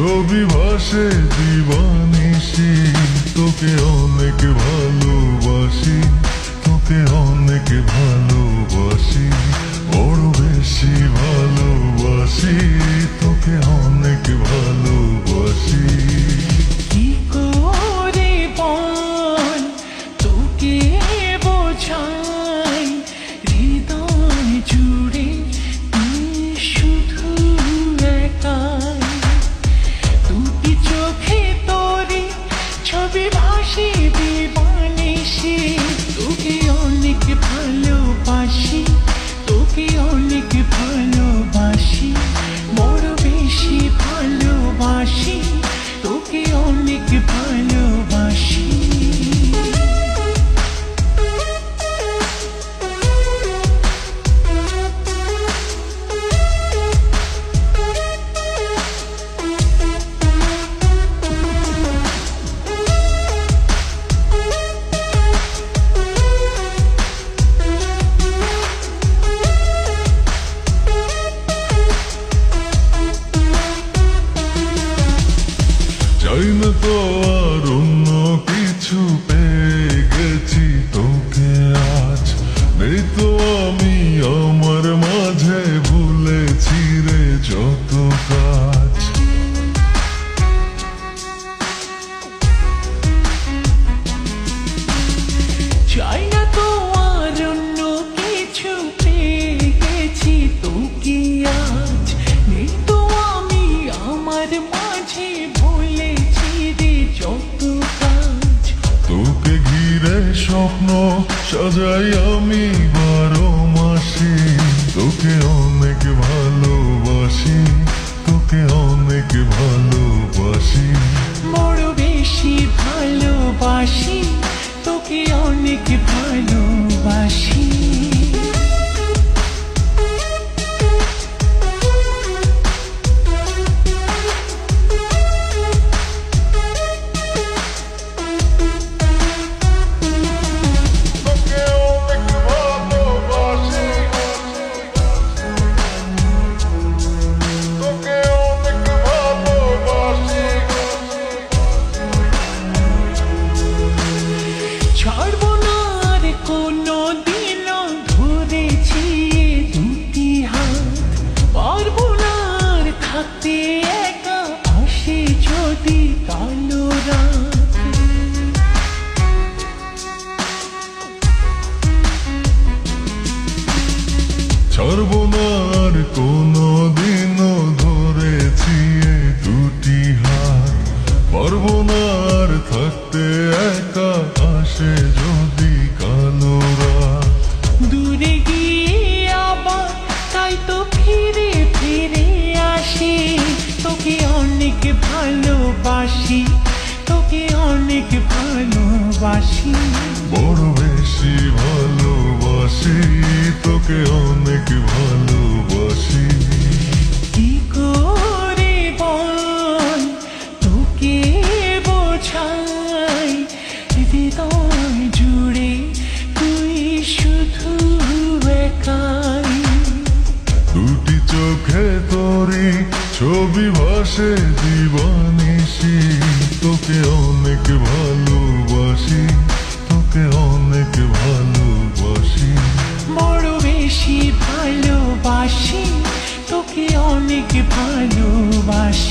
ছবি ভাসে দিবানিসি তোকে অনেক ভালোবাসি, তোকে অনেক ভালোবাসি, বড় বেশি ভালোবাসি, তোকে অনেক ভালোবাসি। কি তোকে বোঝাই, হৃদয় জুড়ে অনেক তো আর অন্য কিছু পেয়ে গেছি তোকে আজ। নেই তো আমি আমার মাঝে, ভুলেছি রে যত কাজ। তো আমি আমার আমি বারো মাসে তোকে অনেক ভালোবাসি তোকে অনেক ভালোবাসি। থাকতে একা কালো রাত। কোনো দিনও ধরেছি দুটি হাত। পারব থাকতে একা আসে যদি শুধু একাই দুটি চোখে তোরে ছবি ভাসে দিবানিসি তোকে অনেক ভালোবাসি তোকে অনেক ভালোবাসি। বড় বেশি ভালোবাসি তোকে অনেক ভালোবাসি।